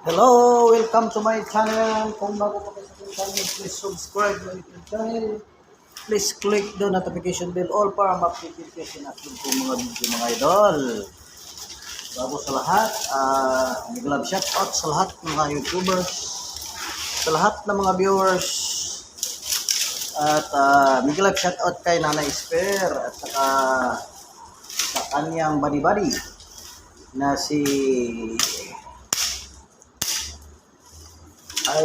Hello! Welcome to my channel. Kung bago pa kayo sa channel, please subscribe to my channel. Please click the notification bell all para ma-update kayo ko mga video mga idol. Bago sa lahat, uh, may glove shout out sa lahat ng mga YouTubers, sa lahat ng mga viewers, at uh, may glove shout out kay Nanay Esper at saka sa kanyang body-body na si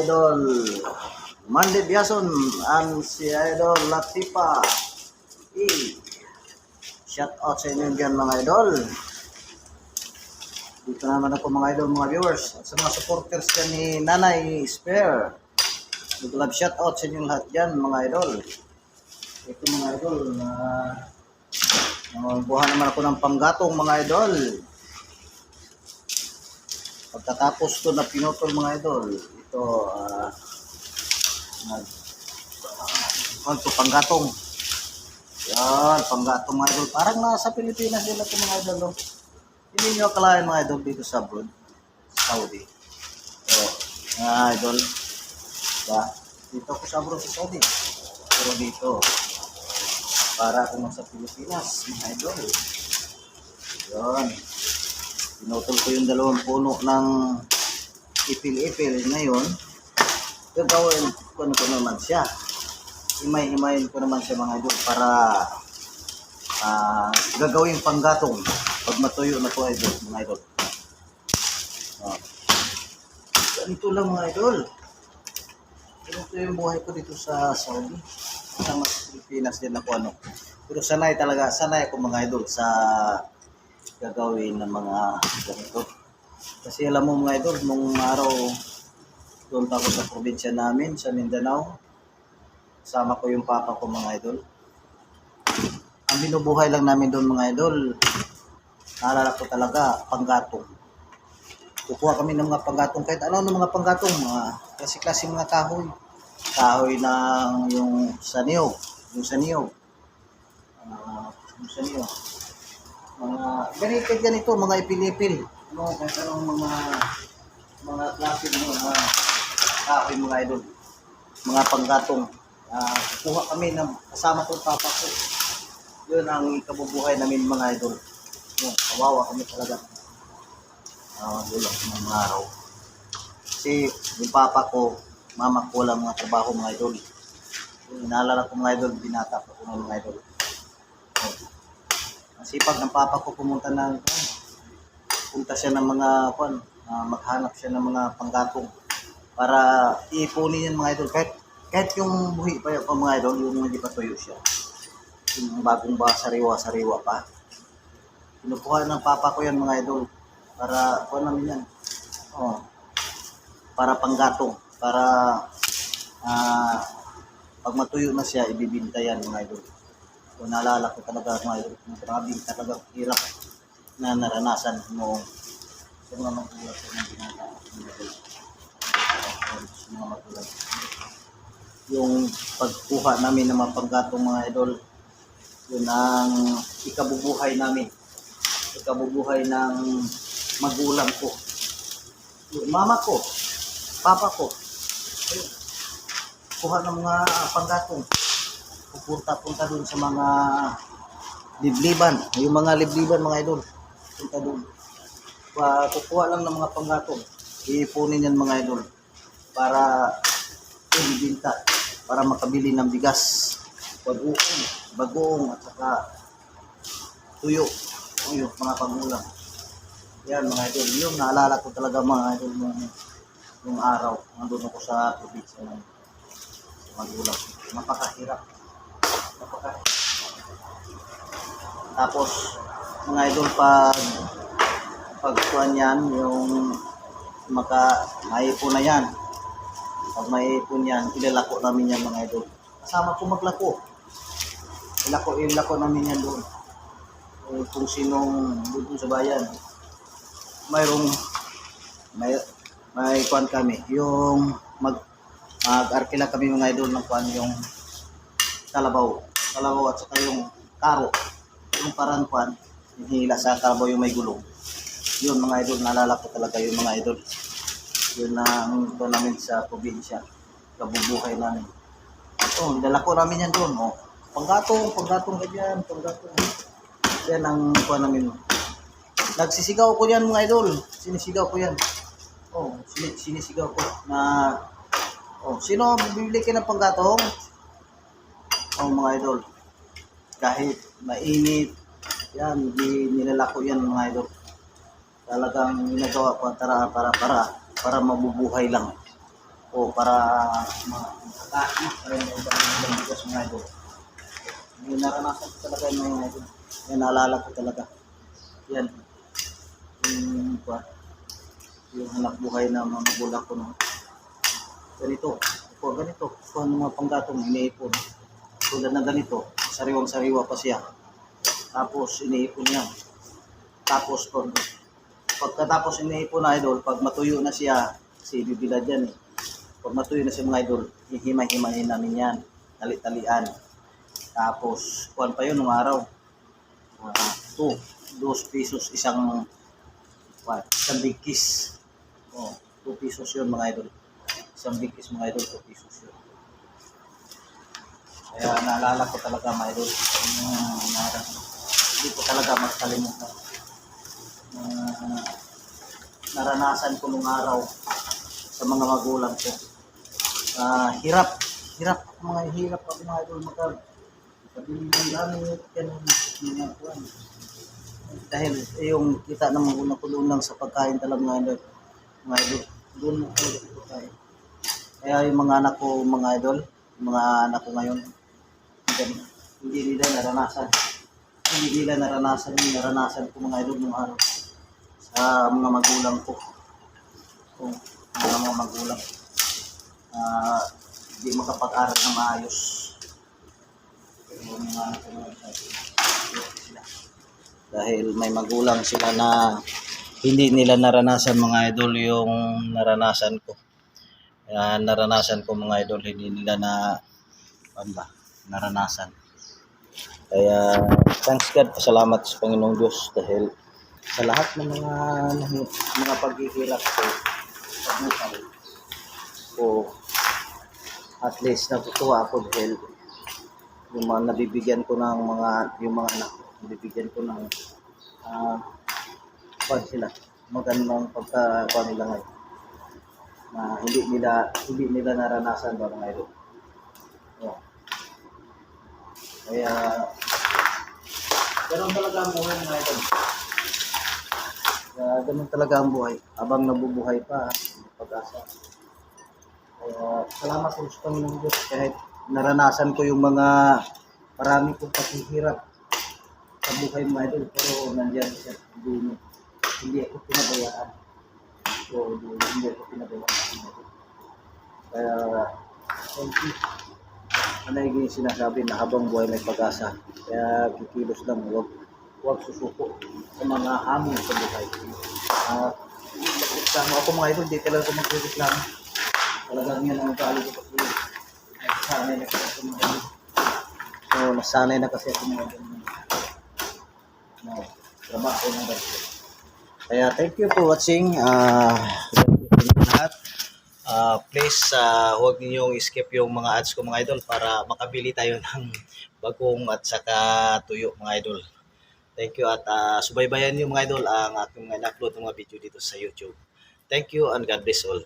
Idol Mandy Biason and si Idol Latifa E. Shout out sa inyo dyan mga idol. Dito naman ako mga idol, mga viewers. At sa mga supporters dyan ni Nanay Spare. Mag-love shout out sa inyo lahat dyan mga idol. Ito mga idol na uh, buha naman ako ng panggatong mga idol. Pagkatapos to na pinutol mga idol, ito ah nag uh, to panggatong. Yan, panggatong mga idol. Parang nasa Pilipinas din ito mga idol. No? Hindi nyo akalain mga idol dito sa abroad, sa Saudi. So, mga idol, ba, dito ako sa abroad sa Saudi. Pero dito, para ako sa Pilipinas, mga idol. Yan. Pinutol ko yung dalawang puno ng ipil-ipil ngayon. Gagawin ko na ko naman siya. Himay-himayin ko naman siya mga idol para uh, gagawin panggatong pag matuyo na po idol, mga idol. Uh, ganito lang mga idol. Ganito yung buhay ko dito sa Saudi. Sama sa Pilipinas din ako ano. Pero sanay talaga, sanay ako mga idol sa gagawin ng mga ganito. Kasi alam mo mga idol, nung araw doon ako sa probinsya namin, sa Mindanao, sama ko yung papa ko mga idol. Ang binubuhay lang namin doon mga idol, naalala ko talaga, panggatong. Kukuha kami ng mga panggatong, kahit ano ng mga panggatong, mga klase-klase mga kahoy. Kahoy ng yung saniyog, yung saniyog. Uh, yung saniyog mga ganito ganito mga ipilipil no kahit anong mga mga klase ng mga kahoy mga idol? Mga panggatong. Uh, kuha kami ng kasama ko papa ko. Yun ang ikabubuhay namin mga idol. No, kawawa kami talaga. Uh, dulo ng mga araw. Kasi yung papa ko mama ko lang mga trabaho mga idol. Yung inaalala ko mga idol binata ko ng mga idol. Sipag ng papa ko pumunta ng. Punta siya ng mga kwan, uh, maghanap siya ng mga panggatong para iipunin yan mga idol. Kahit kahit yung buhi pa yung mga idol yung hindi pa tuyo siya. Yung bagong ba sariwa sariwa pa. Kinukuha ng papa ko yan mga idol para kwan namin yan oh, para panggatong para uh, pag matuyo na siya ibibinta yan mga idol. So, naalala ko talaga mga yung grabe talaga hirap na naranasan mo sa mga magulang sa mga ginagawa. Yung pagkuha namin ng mga panggatong mga idol, yun ang ikabubuhay namin. Ikabubuhay ng magulang ko. Yung mama ko, papa ko, ayun, kuha ng mga panggatong pupunta-punta doon sa mga libliban. Yung mga libliban mga idol. Punta doon. Kukuha lang ng mga panggatong. Iipunin yan mga idol. Para ibibinta. Para makabili ng bigas. Bagoong. Bagoong at saka tuyo. Tuyo, mga pangulang. Yan mga idol. Yung naalala ko talaga mga idol yung, yung araw. Nandun ako sa probinsya ng magulang. Napakahirap. Napakahirap. Tapos, mga idol, pag pagkuhan yan, yung maka maipon na yan. Pag maipon yan, ilalako namin yan mga idol. Kasama ko maglako. Ilako, ilako namin yan doon. Eh, kung sinong doon sa bayan. Mayroong may may kuan kami. Yung mag mag-arkila kami mga idol ng kuan yung kalabaw. Kalabaw at saka yung karo. Yung parang kuan, hihila sa kalabaw yung may gulong. Yun mga idol, naalala ko talaga yung mga idol. Yun ang tournament sa probinsya. Kabubuhay namin. Oh, dala ko namin yan doon. Oh. Panggatong, panggatong ganyan, panggatong. Yan ang kuha namin. Nagsisigaw ko yan mga idol. Sinisigaw ko yan. Oh, sini- sinisigaw ko na Oh, sino bibili ka ng panggatong? Oh, mga idol. Kahit mainit, yan, di nilalako yan mga idol. Talagang ginagawa ko para para para para mabubuhay lang. O para makakain para ibang bigas mga idol. Yung naranasan ko talaga yung mga idol. Yan naalala ko talaga. Yan. Yung, yung, yung hanap buhay na mga magulang ko no ganito. Ito, ganito. Ito ang mga panggatong iniipon. Tulad na ganito, sariwang-sariwa pa siya. Tapos iniipon niya. Tapos pag pagkatapos iniipon na idol, pag matuyo na siya, kasi bibilad yan eh. Pag matuyo na siya mga idol, hihimay-himayin namin yan. Tali-talian. Tapos, kuhan pa yun nung araw. Uh, two, dos pesos isang what, isang big kiss. Oh, two pesos yun mga idol isang big is mga idol, 2 pesos yun. Kaya naalala ko talaga mga idol, yung mga hindi ko talaga magkalimutan. Uh, naranasan ko nung araw sa mga magulang ko. Ah, hirap, hirap, mga hirap ako mga idol, magka, pabili ng gamit, ganun, mga kuwan. Dahil eh, yung kita ng doon lang sa pagkain talaga mga idol, mga idol, doon mo talaga sa pagkain. Kaya yung mga anak ko, mga idol, mga anak ko ngayon, hindi, hindi nila naranasan. Hindi nila naranasan yung naranasan ko mga idol nung araw sa mga magulang ko. Kung mga mga magulang. Ah, hindi makapag-aral na maayos. Pero mga. Dahil may magulang sila na hindi nila naranasan mga idol yung naranasan ko. Kaya naranasan ko mga idol, hindi nila na, ano ba, naranasan. Kaya, thanks God, pasalamat sa Panginoong Diyos dahil sa lahat ng mga mga paghihirap ko sa at least natutuwa ako dahil yung mga nabibigyan ko ng mga, yung mga anak ko, nabibigyan ko ng, ah, uh, sila, magandang pagkakuha nila ngayon na hindi nila hindi nila naranasan ba mga idol. Oh. Kaya ganun talaga ang buhay mga idol. Kaya ganun talaga ang buhay. Habang nabubuhay pa, pag-asa. Kaya salamat po sa Panginoong Diyos kahit naranasan ko yung mga marami kong paghihirap sa buhay mga idol pero nandiyan siya hindi, hindi ako pinabayaan So, hindi hindi ko pinagawa. Kaya, thank you. Ano yung sinasabi na habang buhay may pag-asa. Kaya kikilos lang, huwag, huwag susuko sa mga hamon sa buhay. Uh, reklamo ako mga idol, hindi talaga magreklamo. Talagang yan ang ugali ko kasi. Nasanay na kasi mga idol. So, nasanay na kasi ako mga idol. No, trabaho ng ganito. Kaya thank you for watching. Uh, lahat. Uh, please, uh, huwag ninyong skip yung mga ads ko mga idol para makabili tayo ng bagong at saka tuyo mga idol. Thank you at uh, subaybayan niyo mga idol ang aking mga upload ng mga video dito sa YouTube. Thank you and God bless all.